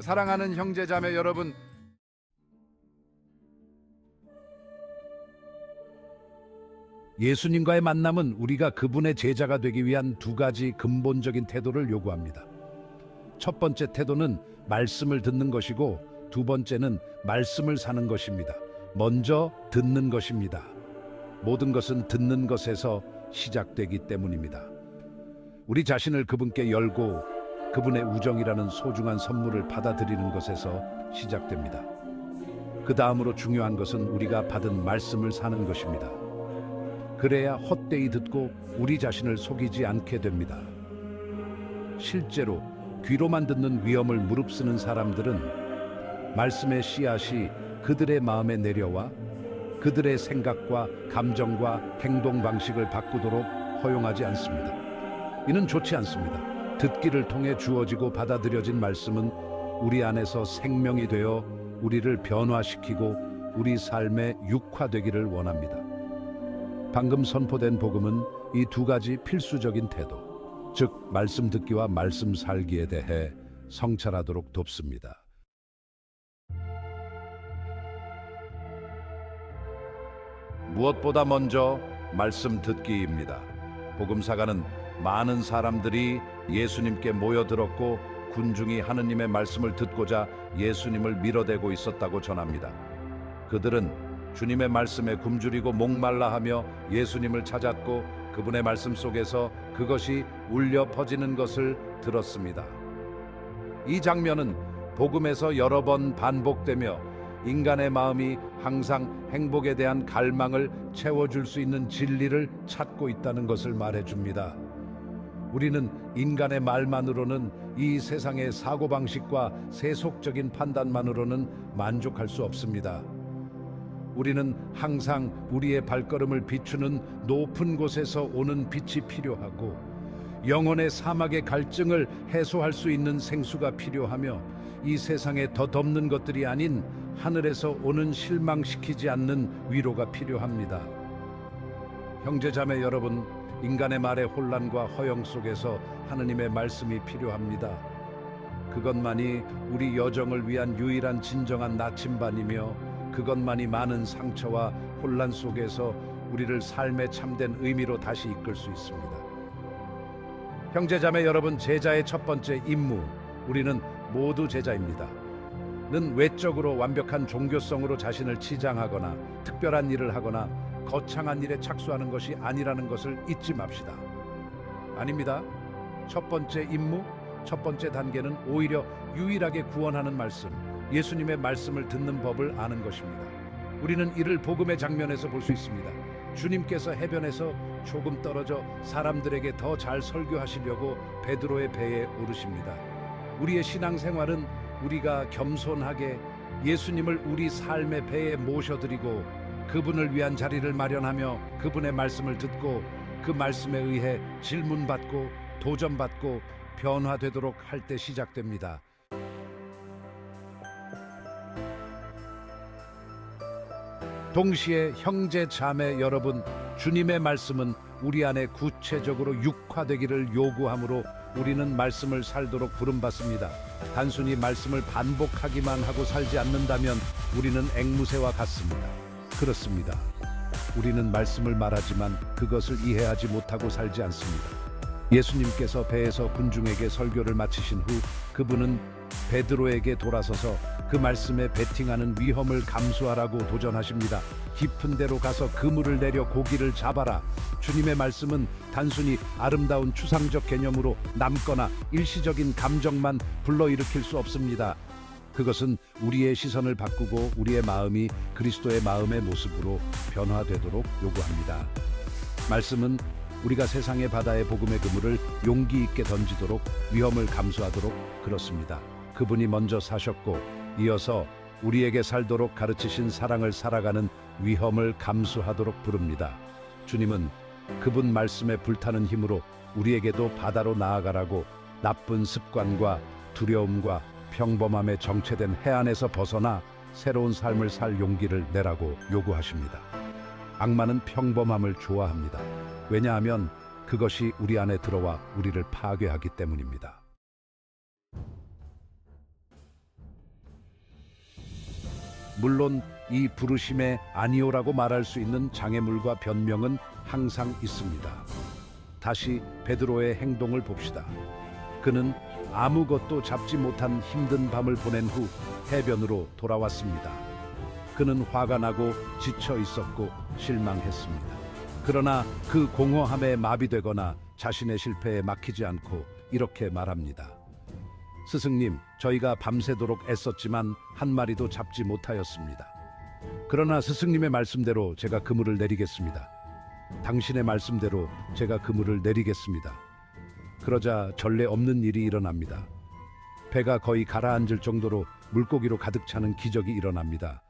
사랑하는 형제 자매 여러분, 예수님과의 만남은 우리가 그분의 제자가 되기 위한 두 가지 근본적인 태도를 요구합니다. 첫 번째 태도는 말씀을 듣는 것이고 두 번째는 말씀을 사는 것입니다. 먼저 듣는 것입니다. 모든 것은 듣는 것에서 시작되기 때문입니다. 우리 자신을 그분께 열고 그분의 우정이라는 소중한 선물을 받아들이는 것에서 시작됩니다. 그 다음으로 중요한 것은 우리가 받은 말씀을 사는 것입니다. 그래야 헛되이 듣고 우리 자신을 속이지 않게 됩니다. 실제로 귀로만 듣는 위험을 무릅쓰는 사람들은 말씀의 씨앗이 그들의 마음에 내려와 그들의 생각과 감정과 행동 방식을 바꾸도록 허용하지 않습니다. 이는 좋지 않습니다. 듣기를 통해 주어지고 받아들여진 말씀은 우리 안에서 생명이 되어 우리를 변화시키고 우리 삶에 육화되기를 원합니다. 방금 선포된 복음은 이 두 가지 필수적인 태도, 즉 말씀 듣기와 말씀 살기에 대해 성찰하도록 돕습니다. 무엇보다 먼저 말씀 듣기입니다. 복음사가는 많은 사람들이 예수님께 모여들었고 군중이 하느님의 말씀을 듣고자 예수님을 밀어대고 있었다고 전합니다. 그들은 주님의 말씀에 굶주리고 목말라 하며 예수님을 찾았고 그분의 말씀 속에서 그것이 울려 퍼지는 것을 들었습니다. 이 장면은 복음에서 여러 번 반복되며 인간의 마음이 항상 행복에 대한 갈망을 채워줄 수 있는 진리를 찾고 있다는 것을 말해줍니다. 우리는 인간의 말만으로는 이 세상의 사고방식과 세속적인 판단만으로는 만족할 수 없습니다. 우리는 항상 우리의 발걸음을 비추는 높은 곳에서 오는 빛이 필요하고 영혼의 사막의 갈증을 해소할 수 있는 생수가 필요하며 이 세상에 더 덮는 것들이 아닌 하늘에서 오는 실망시키지 않는 위로가 필요합니다. 형제자매 여러분, 인간의 말의 혼란과 허영 속에서 하느님의 말씀이 필요합니다. 그것만이 우리 여정을 위한 유일한 진정한 나침반이며 그것만이 많은 상처와 혼란 속에서 우리를 삶의 참된 의미로 다시 이끌 수 있습니다. 형제자매 여러분, 제자의 첫 번째 임무, 우리는 모두 제자입니다. 는 외적으로 완벽한 종교성으로 자신을 치장하거나 특별한 일을 하거나 거창한 일에 착수하는 것이 아니라는 것을 잊지 맙시다. 아닙니다. 첫 번째 임무, 첫 번째 단계는 오히려 유일하게 구원하는 말씀, 예수님의 말씀을 듣는 법을 아는 것입니다. 우리는 이를 복음의 장면에서 볼 수 있습니다. 주님께서 해변에서 조금 떨어져 사람들에게 더 잘 설교하시려고 베드로의 배에 오르십니다. 우리의 신앙생활은 우리가 겸손하게 예수님을 우리 삶의 배에 모셔드리고 그분을 위한 자리를 마련하며 그분의 말씀을 듣고 그 말씀에 의해 질문받고 도전받고 변화되도록 할 때 시작됩니다. 동시에 형제 자매 여러분 주님의 말씀은 우리 안에 구체적으로 육화되기를 요구하므로 우리는 말씀을 살도록 부름받습니다. 단순히 말씀을 반복하기만 하고 살지 않는다면 우리는 앵무새와 같습니다. 그렇습니다. 우리는 말씀을 말하지만 그것을 이해하지 못하고 살지 않습니다. 예수님께서 배에서 군중에게 설교를 마치신 후 그분은 베드로에게 돌아서서 그 말씀에 베팅하는 위험을 감수하라고 도전하십니다. 깊은 데로 가서 그물을 내려 고기를 잡아라. 주님의 말씀은 단순히 아름다운 추상적 개념으로 남거나 일시적인 감정만 불러일으킬 수 없습니다. 그것은 우리의 시선을 바꾸고 우리의 마음이 그리스도의 마음의 모습으로 변화되도록 요구합니다. 말씀은 우리가 세상의 바다의 복음의 그물을 용기 있게 던지도록 위험을 감수하도록 그렇습니다. 그분이 먼저 사셨고 이어서 우리에게 살도록 가르치신 사랑을 살아가는 위험을 감수하도록 부릅니다. 주님은 그분 말씀에 불타는 힘으로 우리에게도 바다로 나아가라고 나쁜 습관과 두려움과 평범함에 정체된 해안에서 벗어나 새로운 삶을 살 용기를 내라고 요구하십니다. 악마는 평범함을 좋아합니다. 왜냐하면 그것이 우리 안에 들어와 우리를 파괴하기 때문입니다. 물론 이 부르심에 아니오라고 말할 수 있는 장애물과 변명은 항상 있습니다. 다시 베드로의 행동을 봅시다. 그는 아무것도 잡지 못한 힘든 밤을 보낸 후 해변으로 돌아왔습니다. 그는 화가 나고 지쳐 있었고 실망했습니다. 그러나 그 공허함에 마비되거나 자신의 실패에 막히지 않고 이렇게 말합니다. 스승님, 저희가 밤새도록 애썼지만 한 마리도 잡지 못하였습니다. 그러나 스승님의 말씀대로 제가 그물을 내리겠습니다. 당신의 말씀대로 제가 그물을 내리겠습니다. 그러자 전례 없는 일이 일어납니다. 배가 거의 가라앉을 정도로 물고기로 가득 차는 기적이 일어납니다.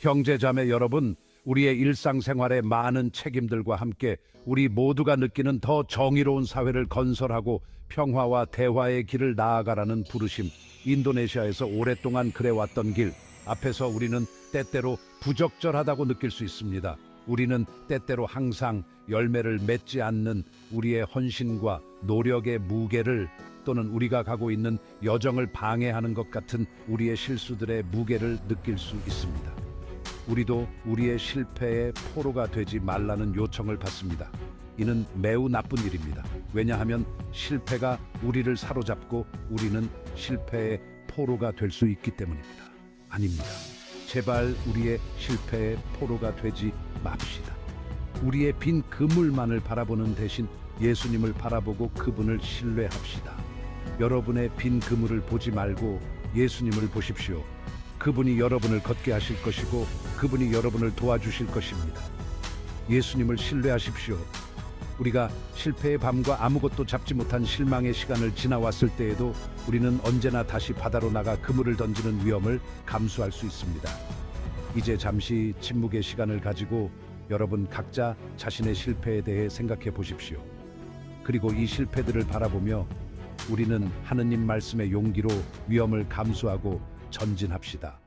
형제자매 여러분, 우리의 일상생활의 많은 책임들과 함께 우리 모두가 느끼는 더 정의로운 사회를 건설하고 평화와 대화의 길을 나아가라는 부르심, 인도네시아에서 오랫동안 그래왔던 길, 앞에서 우리는 때때로 부적절하다고 느낄 수 있습니다. 우리는 때때로 항상 열매를 맺지 않는 우리의 헌신과 노력의 무게를 또는 우리가 가고 있는 여정을 방해하는 것 같은 우리의 실수들의 무게를 느낄 수 있습니다. 우리도 우리의 실패의 포로가 되지 말라는 요청을 받습니다. 이는 매우 나쁜 일입니다. 왜냐하면 실패가 우리를 사로잡고 우리는 실패의 포로가 될 수 있기 때문입니다. 아닙니다. 제발 우리의 실패의 포로가 되지 맙시다. 우리의 빈 그물만을 바라보는 대신 예수님을 바라보고 그분을 신뢰합시다. 여러분의 빈 그물을 보지 말고 예수님을 보십시오. 그분이 여러분을 걷게 하실 것이고 그분이 여러분을 도와주실 것입니다. 예수님을 신뢰하십시오. 우리가 실패의 밤과 아무것도 잡지 못한 실망의 시간을 지나왔을 때에도 우리는 언제나 다시 바다로 나가 그물을 던지는 위험을 감수할 수 있습니다. 이제 잠시 침묵의 시간을 가지고 여러분 각자 자신의 실패에 대해 생각해 보십시오. 그리고 이 실패들을 바라보며 우리는 하느님 말씀의 용기로 위험을 감수하고 전진합시다.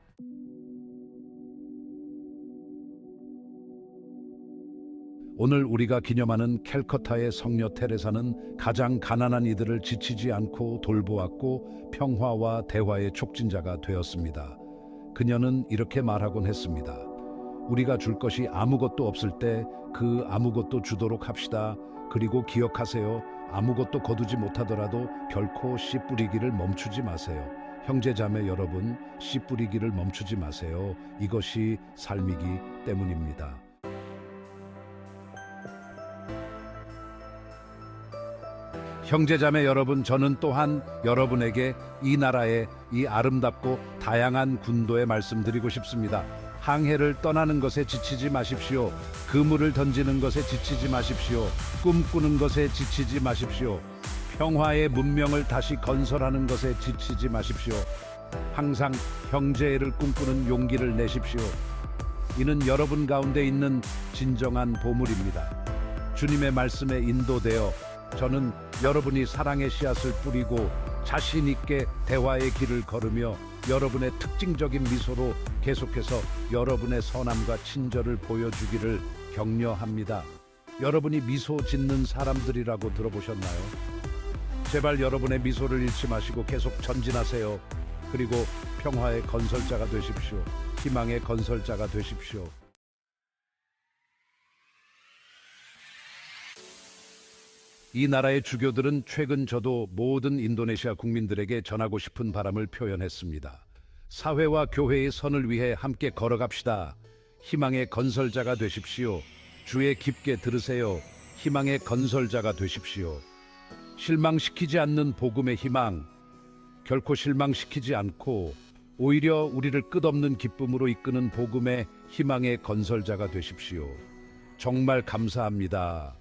오늘 우리가 기념하는 캘커타의 성녀 테레사는 가장 가난한 이들을 지치지 않고 돌보았고 평화와 대화의 촉진자가 되었습니다. 그녀는 이렇게 말하곤 했습니다. 우리가 줄 것이 아무것도 없을 때 그 아무것도 주도록 합시다. 그리고 기억하세요. 아무것도 거두지 못하더라도 결코 씨 뿌리기를 멈추지 마세요. 형제자매 여러분, 씨 뿌리기를 멈추지 마세요. 이것이 삶이기 때문입니다. 형제자매 여러분, 저는 또한 여러분에게 이 나라의 이 아름답고 다양한 군도에 말씀드리고 싶습니다. 항해를 떠나는 것에 지치지 마십시오. 그물을 던지는 것에 지치지 마십시오. 꿈꾸는 것에 지치지 마십시오. 평화의 문명을 다시 건설하는 것에 지치지 마십시오. 항상 형제를 꿈꾸는 용기를 내십시오. 이는 여러분 가운데 있는 진정한 보물입니다. 주님의 말씀에 인도되어 저는 여러분이 사랑의 씨앗을 뿌리고 자신 있게 대화의 길을 걸으며 여러분의 특징적인 미소로 계속해서 여러분의 선함과 친절을 보여주기를 격려합니다. 여러분이 미소 짓는 사람들이라고 들어보셨나요? 제발 여러분의 미소를 잃지 마시고 계속 전진하세요. 그리고 평화의 건설자가 되십시오. 희망의 건설자가 되십시오. 이 나라의 주교들은 최근 저도 모든 인도네시아 국민들에게 전하고 싶은 바람을 표현했습니다. 사회와 교회의 선을 위해 함께 걸어갑시다. 희망의 건설자가 되십시오. 주의 깊게 들으세요. 희망의 건설자가 되십시오. 실망시키지 않는 복음의 희망, 결코 실망시키지 않고 오히려 우리를 끝없는 기쁨으로 이끄는 복음의 희망의 건설자가 되십시오. 정말 감사합니다.